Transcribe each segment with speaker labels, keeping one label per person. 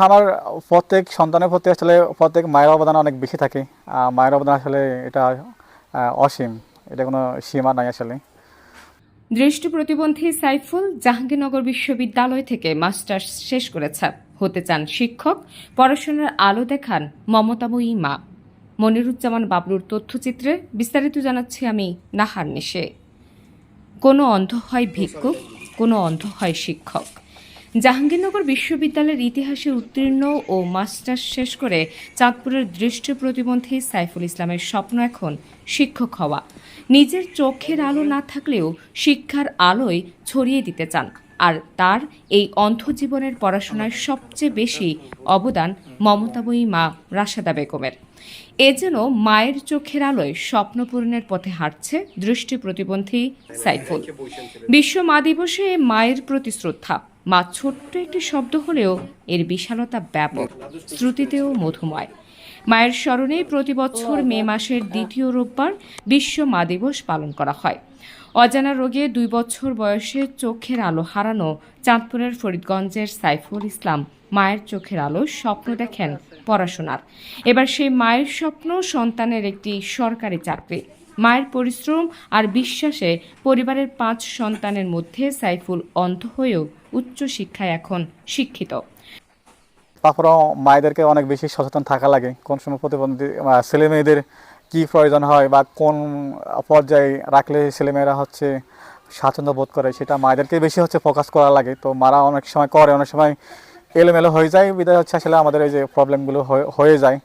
Speaker 1: আমার প্রত্যেক সন্তানের প্রতি আসলে প্রত্যেক মায়ের অবদান অনেক বেশি থাকে। মায়ের অবদান আসলে এটা অসীম। এটা কোনো সীমা নাই আসলে।
Speaker 2: দৃষ্টি প্রতিবন্ধী সাইফুল জাহাঙ্গীরনগর বিশ্ববিদ্যালয় থেকে মাস্টার্স শেষ করেছে। হতে চান শিক্ষক, পড়াশোনার আলো দেখান মমতাময়ী মা। মনিরুজ্জামান বাবলুর তথ্যচিত্রে বিস্তারিত জানাচ্ছি আমি নাহার নিশে। কোনো অন্ধ হয় ভিক্ষুক, কোনো অন্ধ হয় শিক্ষক। জাহাঙ্গীরনগর বিশ্ববিদ্যালয়ের ইতিহাসে উত্তীর্ণ ও মাস্টার্স শেষ করে চাঁদপুরের দৃষ্টি প্রতিবন্ধী সাইফুল ইসলামের স্বপ্ন এখন শিক্ষক হওয়া। নিজের চোখের আলো না থাকলেও শিক্ষার আলোয় ছড়িয়ে দিতে চান। আর তার এই অন্ধ জীবনের পড়াশোনায় সবচেয়ে বেশি অবদান মমতাবয়ী মা রাশাদা বেগমের। এ যেন মায়ের চোখের আলোয় স্বপ্ন পূরণের পথে হাঁটছে দৃষ্টি প্রতিবন্ধী সাইফুল। বিশ্ব মা দিবসে মায়ের প্রতি শ্রদ্ধা। মা ছোট্ট একটি শব্দ হলেও এর বিশালতা ব্যাপক, শ্রুতিতেও মধুময়। মায়ের স্মরণে প্রতি বছর মে মাসের দ্বিতীয় রোববার বিশ্ব মা দিবস পালন করা হয়। অজানা রোগে দুই বছর বয়সে চোখের আলো হারানো চাঁদপুরের ফরিদগঞ্জের সাইফুল ইসলাম মায়ের চোখের আলো স্বপ্ন দেখেন পড়াশোনার। এবার সেই মায়ের স্বপ্ন সন্তানের একটি সরকারি চাকরি। মায়ের পরিশ্রম আর বিশ্বাসে পরিবারের পাঁচ সন্তানের মধ্যে সাইফুল অন্ধ হয়েও উচ্চ শিক্ষায় এখন শিক্ষিত।
Speaker 1: তারপরেও মায়েদেরকে অনেক বেশি সচেতন থাকা লাগে। কোন সময় প্রতিবন্ধী ছেলে মেয়েদের কী প্রয়োজন হয় বা কোন পর্যায়ে রাখলে ছেলেমেয়েরা হচ্ছে স্বাচ্ছন্দ্য বোধ করে, সেটা মায়েদেরকে বেশি হচ্ছে ফোকাস করা লাগে। তো মারা অনেক সময় করে, অনেক সময় এলোমেলো হয়ে যায়। বিদায় হচ্ছে আসলে আমাদের এই যে প্রবলেমগুলো হয়ে- যায়।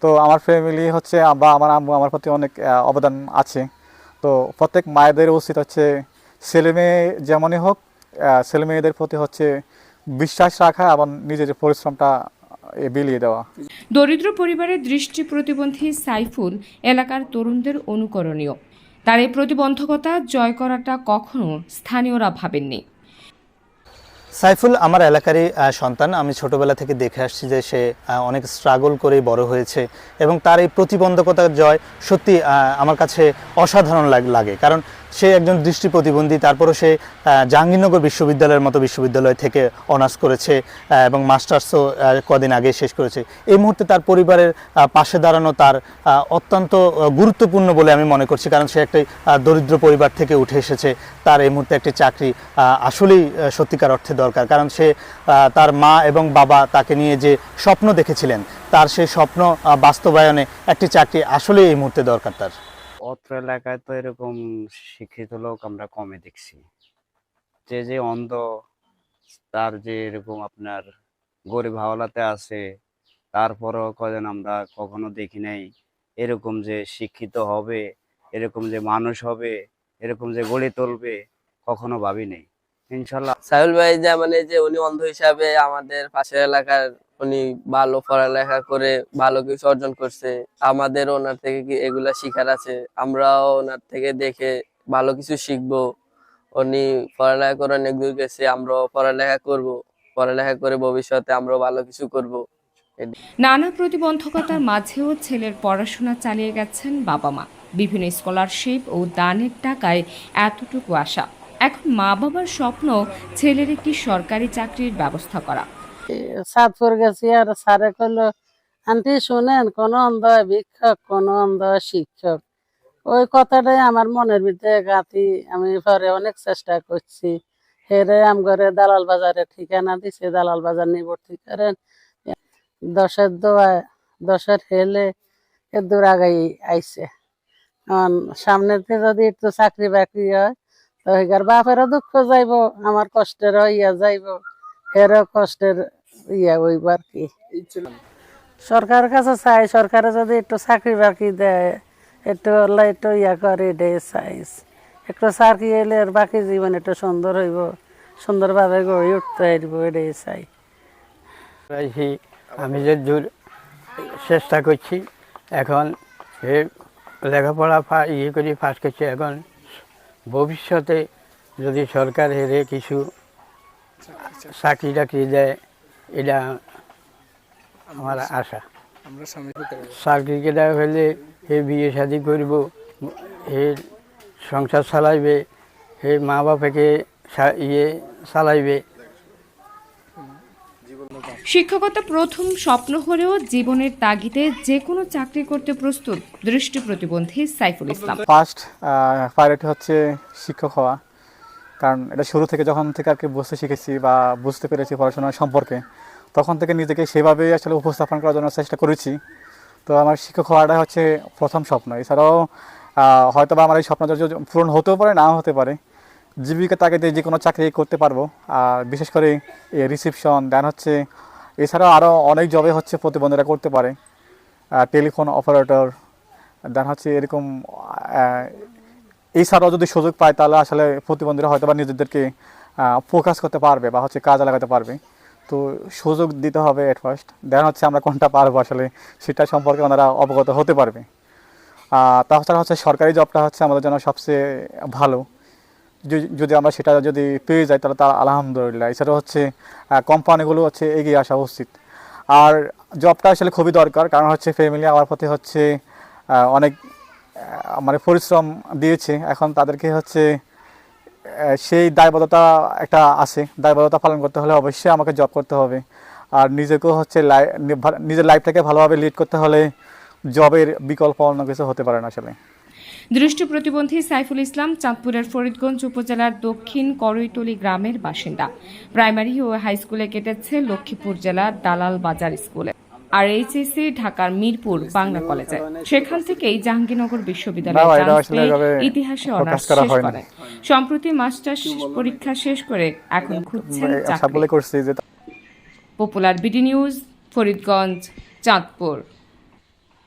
Speaker 1: তো আমার ফ্যামিলি হচ্ছে বা আমার আম্মু আমার প্রতি অনেক অবদান আছে। তো প্রত্যেক মায়েদের উচিত হচ্ছে ছেলে মেয়ে যেমনই হোক ছেলে মেয়েদের প্রতি হচ্ছে বিশ্বাস রাখা এবং নিজের পরিশ্রমটা বিলিয়ে দেওয়া।
Speaker 2: দরিদ্র পরিবারের দৃষ্টি প্রতিবন্ধী সাইফুল এলাকার তরুণদের অনুকরণীয়। তার এই প্রতিবন্ধকতা জয় করাটা কখনো স্থানীয়রা ভাবেননি।
Speaker 3: সাইফুল, আমার এলাকারই সন্তান। আমি ছোটবেলা থেকে দেখে আসছি যে সে অনেক স্ট্রাগল করেই বড় হয়েছে এবং তার এই প্রতিবন্ধকতার জয় সত্যি আমার কাছে অসাধারণ লাগ- কারণ সে একজন দৃষ্টি প্রতিবন্ধী, তারপরও সে জাহাঙ্গীরনগর বিশ্ববিদ্যালয়ের মতো বিশ্ববিদ্যালয় থেকে অনার্স করেছে এবং মাস্টার্সও কদিন আগে শেষ করেছে। এই মুহূর্তে তার পরিবারের পাশে দাঁড়ানো তার অত্যন্ত গুরুত্বপূর্ণ বলে আমি মনে করছি, কারণ সে একটি দরিদ্র পরিবার থেকে উঠে এসেছে। তার এই মুহূর্তে একটি চাকরি আসলেই সত্যিকার অর্থে দরকার, কারণ সে তার মা এবং বাবা তাকে নিয়ে যে স্বপ্ন দেখেছিলেন, তার সেই স্বপ্ন বাস্তবায়নে একটি চাকরি আসলেই এই মুহূর্তে দরকার তার।
Speaker 4: অত্র এলাকায় তো এরকম শিক্ষিত লোক আমরা কমে দেখছি। যে যে অন্ধ, তার যে এরকম আপনার গরিব হাওলাতে আছে, তারপরও কজন আমরা কখনো দেখি নাই। এরকম যে শিক্ষিত হবে, এরকম যে মানুষ হবে, এরকম যে গড়ে তুলবে, কখনো ভাবি নেই। ইনশাল্লাহ।
Speaker 5: সাহুল ভাই যেমন মানে যে উনি অন্ধ হিসাবে আমাদের পাশের এলাকার উনি ভালো পড়ালেখা করে ভালো কিছু অর্জন করছে। আমাদের ওনার থেকে কি এগুলা শিখার আছে? আমরাও ওনার থেকে দেখে ভালো কিছু শিখব। উনি পড়ালেখা করে অনেক দূর গেছে, আমরাও পড়ালেখা করব। পড়ালেখা করে ভবিষ্যতে আমরাও ভালো কিছু করব।
Speaker 2: নানা প্রতিবন্ধকতার মাঝেও ছেলের পড়াশোনা চালিয়ে গেছেন বাবা মা। বিভিন্ন স্কলারশিপ ও দানের টাকায় এতটুকু আশা। এখন মা বাবার স্বপ্ন ছেলের একটি সরকারি চাকরির ব্যবস্থা করা।
Speaker 6: সাতপুর গেছি আর স্যারে কইলো, আন্টি শুনেন, কোন অন্ধ ভিক্ষক, কোন অন্ধ শিক্ষক। ওই কথাটাই আমার মনের ভিতরে গাঁথি আমি পরে অনেক চেষ্টা করছি। হেরে আম করে দালাল বাজারে ঠিকানা দিছে, দালাল বাজার নিয়ে ভর্তি করেন। দশের দোয়ায়, দশের হেলে দূর এখন সামনের থেকে যদি একটু চাকরি বাকরি হয়, তো এগার বাপেরও দুঃখ যাইব, আমার কষ্টের ইয়া যাইব। এরও কষ্টের ইয়া হইব আর কি। সরকারের কাছে চাই সরকারে যদি একটু চাকরি বাকরি দেয় একটু হলে একটু ইয়া করে এটাই চাইস একটু চাকরি এলে আর বাকি জীবন একটু সুন্দর হইব সুন্দরভাবে গড়ে উঠতে পারব এটাই চাই।
Speaker 7: আমি যে দূর চেষ্টা করছি এখন সে লেখাপড়া ফা- ইয়ে করে পাস করছে এখন ভবিষ্যতে যদি সরকার হেরে কিছু চাকরি টাকরি দেয় এটা আমার আশা। সার্টিফিকেট হলে হে বিয়ে শাদি করব হে সংসার চালাইবে হে মা বাপাকে ইয়ে চালাইবে।
Speaker 2: শিক্ষকতা প্রথম স্বপ্ন হলেও জীবনের তাগিদে যে কোনো চাকরি করতে প্রস্তুত দৃষ্টি প্রতিবন্ধী সাইফুল ইসলাম।
Speaker 1: ফার্স্ট প্রায়োরিটি হচ্ছে শিক্ষক হওয়া। কারণ এটা শুরু থেকে যখন থেকে আর কি বুঝতে শিখেছি বা বুঝতে পেরেছি পড়াশোনার সম্পর্কে, তখন থেকে নিজেকে সেভাবেই আসলে উপস্থাপন করার জন্য চেষ্টা করেছি। তো আমার শিক্ষক হওয়াটা হচ্ছে প্রথম স্বপ্ন। এছাড়াও হয়তো বা আমার এই স্বপ্ন পূরণ হতেও পারে, নাও হতে পারে, জীবিকা তাগিদে যে কোনো চাকরি করতে পারব। আর বিশেষ করে রিসিপশন দেন হচ্ছে এছাড়াও আরও অনেক জবে হচ্ছে প্রতিবন্ধীরা করতে পারে। টেলিফোন অপারেটর দেন হচ্ছে এরকম এছাড়াও যদি সুযোগ পায় তাহলে আসলে প্রতিবন্ধীরা হয়তো বা নিজেদেরকে ফোকাস করতে পারবে বা হচ্ছে কাজে লাগাতে পারবে। তো সুযোগ দিতে হবে এট ফার্স্ট দেন হচ্ছে আমরা কোনটা পারব আসলে সেটা সম্পর্কে ওনারা অবগত হতে পারবে। তাছাড়া হচ্ছে সরকারি জবটা হচ্ছে আমাদের জন্য সবচেয়ে ভালো। যদি- আমরা সেটা যদি পেয়ে যাই তাহলে তার আলহামদুলিল্লাহ। এছাড়া হচ্ছে কোম্পানিগুলো হচ্ছে এগিয়ে আসা উচিত। আর জবটা আসলে খুবই দরকার, কারণ হচ্ছে ফ্যামিলি আমার প্রতি হচ্ছে অনেক মানে পরিশ্রম দিয়েছে। এখন তাদেরকে হচ্ছে সেই দায়বদ্ধতা একটা আছে। দায়বদ্ধতা পালন করতে হলে অবশ্যই আমাকে জব করতে হবে। আর নিজেকেও হচ্ছে নিজের লাইফটাকে ভালোভাবে লিড করতে হলে জবের বিকল্প অন্য কিছু হতে পারে না আসলে।
Speaker 2: দৃষ্টি প্রতিবন্ধী সাইফুল ইসলাম চাঁদপুরের ফরিদগঞ্জ উপজেলার দক্ষিণ করৈতলি গ্রামের বাসিন্দা। প্রাইমারি ও হাই স্কুলে কেটেছে লক্ষ্মীপুর জেলার দালাল বাজার স্কুলে। আর এইচএসসি ঢাকার মিরপুর বাংলা কলেজে। সেখান থেকেই জাহাঙ্গীরনগর বিশ্ববিদ্যালয়ে ইতিহাসে অনার্স শেষ করেন সম্প্রতি মাস্টার্স পরীক্ষা শেষ করে এখন খুঁজছেন চাকরি।
Speaker 1: করছি যে
Speaker 2: popular BD news Faridganj Chandpur.